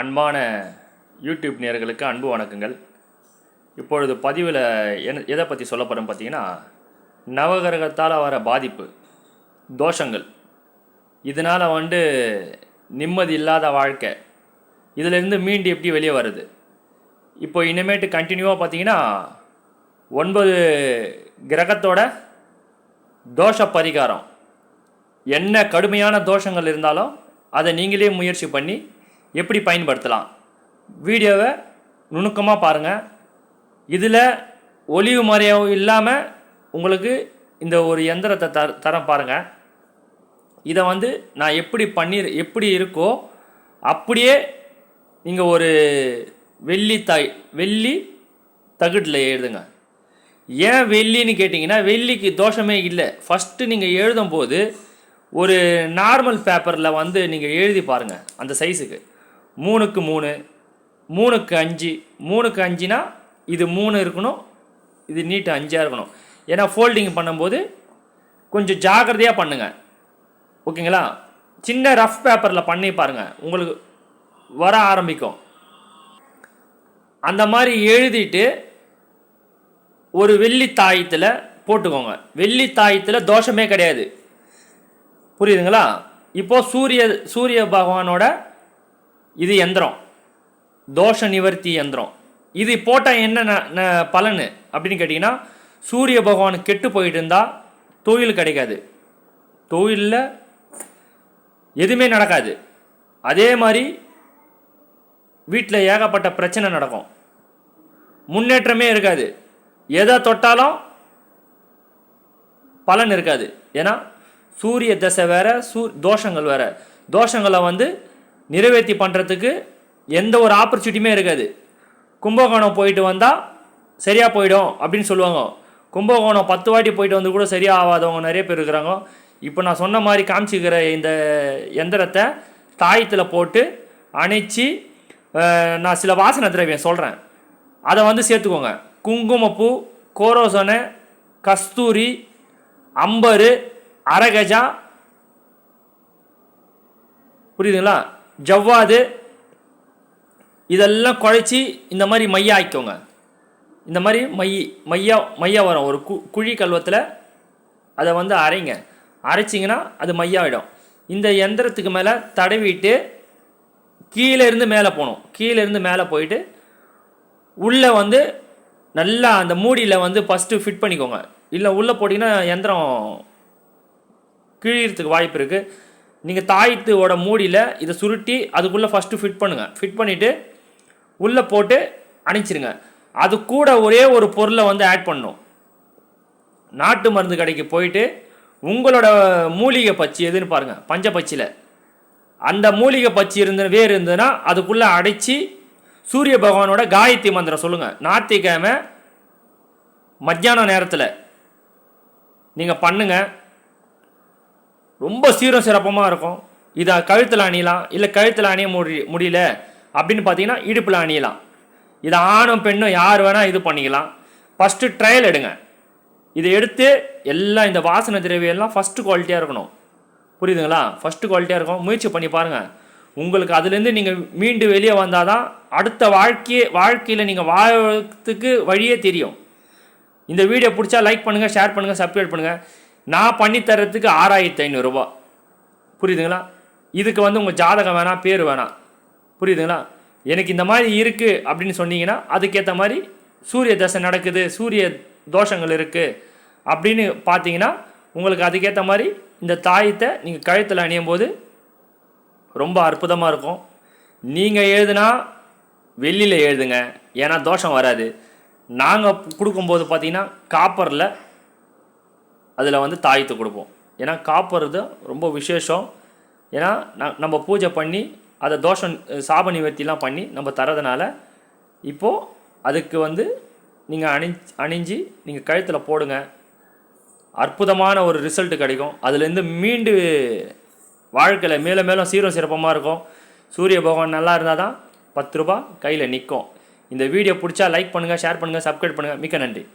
அன்பான யூடியூப் நேர்களுக்கு அன்பு வணக்கங்கள். இப்பொழுது பதிவில் என் எதை பற்றி சொல்லப்படும் பார்த்தீங்கன்னா நவகிரகத்தால் வர பாதிப்பு தோஷங்கள். இதனால் வந்து நிம்மதி இல்லாத வாழ்க்கை. இதிலிருந்து மீண்டு எப்படி வெளியே வருது? இப்போ இனிமேட்டு கண்டினியூவாக பார்த்தீங்கன்னா ஒன்பது கிரகத்தோட தோஷ பரிகாரம் என்ன கடுமையான தோஷங்கள் இருந்தாலும் அதை நீங்களே முயற்சி பண்ணி எப்படி பயன்படுத்தலாம்? வீடியோவை நுணுக்கமாக பாருங்கள் இதில் ஒளிவு மறையும் இல்லாமல் உங்களுக்கு இந்த ஒரு எந்திரத்தை தர தரம் பாருங்கள் இதை வந்து நான் எப்படி பண்ணி எப்படி இருக்கோ அப்படியே நீங்கள் ஒரு வெள்ளி தாய் வெள்ளி தகுட்டில் எழுதுங்க. ஏன் வெள்ளின்னு கேட்டிங்கன்னா வெள்ளிக்கு தோஷமே இல்லை. ஃபஸ்ட்டு நீங்கள் எழுதும்போது ஒரு நார்மல் பேப்பரில் வந்து நீங்கள் எழுதி பாருங்கள் அந்த சைஸுக்கு மூணுக்கு மூணு மூணுக்கு அஞ்சு மூணுக்கு அஞ்சுனா இது மூணு இருக்கணும் இது நீட்டு அஞ்சாக இருக்கணும். ஏன்னா ஃபோல்டிங் பண்ணும்போது கொஞ்சம் ஜாக்கிரதையாக பண்ணுங்கள் ஓகேங்களா? சின்ன ரஃப் பேப்பரில் பண்ணி பாருங்கள் உங்களுக்கு வர ஆரம்பிக்கும். அந்த மாதிரி எழுதிட்டு ஒரு வெள்ளி தாயத்தில் போட்டுக்கோங்க. வெள்ளி தாயத்தில் தோஷமே கிடையாது. புரியுதுங்களா? இப்போது சூரிய சூரிய பகவானோட இது எந்திரம். தோஷ நிவர்த்தி எந்திரம். இது போட்டால் என்ன ந- ந- பலன் அப்படின்னு கேட்டிங்கன்னா சூரிய பகவான் கெட்டு போயிட்டு இருந்தால் தொழில் கிடைக்காது. தொழிலில் எதுவுமே நடக்காது. அதே மாதிரி வீட்டில் ஏகப்பட்ட பிரச்சனை நடக்கும். முன்னேற்றமே இருக்காது. எதை தொட்டாலும் பலன் இருக்காது. ஏன்னா சூரிய தசை வேறு சூ தோஷங்கள் வேறு. தோஷங்களை வந்து நிறைவேற்றி பண்ணுறதுக்கு எந்த ஒரு ஆப்பர்ச்சுனிட்டியுமே இருக்காது. கும்பகோணம் போயிட்டு வந்தால் சரியாக போயிடும் அப்படின்னு சொல்லுவாங்க. கும்பகோணம் பத்து வாட்டி போயிட்டு வந்து கூட சரியாக ஆகாதவங்க நிறைய பேர் இருக்கிறாங்க. இப்போ நான் சொன்ன மாதிரி காமிச்சிக்கிற இந்த எந்திரத்தை தாயத்தில் போட்டு அணைச்சி நான் சில வாசனை திரவியம் சொல்கிறேன் அதை வந்து சேர்த்துக்கோங்க. குங்குமப்பூ கோரோசனை கஸ்தூரி அம்பரு அரகஜா. புரியுதுங்களா? ஜவ்வாது இதெல்லாம் குழைச்சி இந்த மாதிரி மைய ஆக்கிக்கோங்க. இந்த மாதிரி மை மையா மையா வரும். ஒரு கு குழி கல்வத்தில் அதை வந்து அரைங்க. அரைச்சிங்கன்னா அது மையாயிடும். இந்த எந்திரத்துக்கு மேலே தடவிட்டு கீழே இருந்து மேலே போகணும். கீழே இருந்து மேலே போயிட்டு உள்ளே வந்து நல்லா அந்த மூடியில் வந்து ஃபஸ்ட்டு ஃபிட் பண்ணிக்கோங்க. இல்லை உள்ளே போட்டிங்கன்னா எந்திரம் கிழியறதுக்கு வாய்ப்பு இருக்குது நீங்கள் தாயத்தோட மூடியில் இதை சுருட்டி அதுக்குள்ளே ஃபஸ்ட்டு ஃபிட் பண்ணுங்கள் ஃபிட் பண்ணிவிட்டு உள்ளே போட்டு அணைச்சிருங்க அது கூட ஒரே ஒரு பொருளை வந்து ஆட் பண்ணும். நாட்டு மருந்து கடைக்கு போயிட்டு உங்களோட மூலிகை பச்சி எதுன்னு பாருங்கள் பஞ்ச பச்சியில். அந்த மூலிகை பச்சி இருந்த வேர் இருந்ததுன்னா அதுக்குள்ளே அடைச்சி சூரிய பகவானோட காயத்ரி மந்திரம் சொல்லுங்கள் ஞாயிற்றுக்கிழமை மத்தியான நேரத்தில் நீங்கள் பண்ணுங்கள் ரொம்ப சீரம் சிறப்பமாக இருக்கும். இதை கழுத்தில் அணியலாம் இல்லை கழுத்தில் அணிய முடி முடியல அப்படின்னு பார்த்தீங்கன்னா இடுப்பில் அணியலாம். இதை ஆணும் பெண்ணும் யார் வேணால் இது பண்ணிக்கலாம். ஃபஸ்ட்டு ட்ரையல் எடுங்க. இதை எடுத்து எல்லாம் இந்த வாசனை திரவியெல்லாம் ஃபஸ்ட்டு குவாலிட்டியாக இருக்கணும். புரியுதுங்களா? ஃபஸ்ட்டு குவாலிட்டியாக இருக்கும் முயற்சி பண்ணி பாருங்கள் உங்களுக்கு அதுலேருந்து நீங்கள் மீண்டு வெளியே வந்தால் தான் அடுத்த வாழ்க்கையே வாழ்க்கையில் நீங்கள் வாழறதுக்கு வழியே தெரியும். இந்த வீடியோ பிடிச்சா லைக் பண்ணுங்கள் ஷேர் பண்ணுங்கள் சப்ஸ்கிரைப் பண்ணுங்கள் நான் பண்ணி தர்றதுக்கு ஆறாயிரத்தி ஐநூறுரூவா புரியுதுங்களா? இதுக்கு வந்து உங்கள் ஜாதகம் வேணாம் பேர் வேணாம் புரியுதுங்களா? எனக்கு இந்த மாதிரி இருக்குது அப்படின்னு சொன்னீங்கன்னா அதுக்கேற்ற மாதிரி சூரிய தசை நடக்குது சூரிய தோஷங்கள் இருக்குது அப்படின்னு பார்த்தீங்கன்னா உங்களுக்கு அதுக்கேற்ற மாதிரி இந்த தாயத்தை நீங்கள் கழுத்தில் அணியும் போது ரொம்ப அற்புதமாக இருக்கும். நீங்கள் எழுதுனா வெள்ளியில் எழுதுங்க. ஏன்னா தோஷம் வராது. நாங்கள் கொடுக்கும்போது பார்த்தீங்கன்னா காப்பரில் அதில் வந்து தாயத்து கொடுப்போம். ஏன்னா காப்பர் ரொம்ப விசேஷம். ஏன்னா ந- நம்ம பூஜை பண்ணி அதை தோஷம் சாப நிவர்த்திலாம் பண்ணி நம்ம தரதுனால இப்போது அதுக்கு வந்து நீங்கள் அணி அணிஞ்சு நீங்கள் கழுத்தில் போடுங்க. அற்புதமான ஒரு ரிசல்ட் கிடைக்கும். அதுலேருந்து மீண்டு வாழ்க்கையில் மேலும் மேலும் சீரும் சிறப்பமாக இருக்கும். சூரிய பகவான் நல்லா இருந்தால் தான் பத்து ரூபா கையில் நிற்கும் இந்த வீடியோ பிடிச்சா லைக் பண்ணுங்கள் ஷேர் பண்ணுங்கள் சப்ஸ்கிரைப் பண்ணுங்கள் மிக்க நன்றி.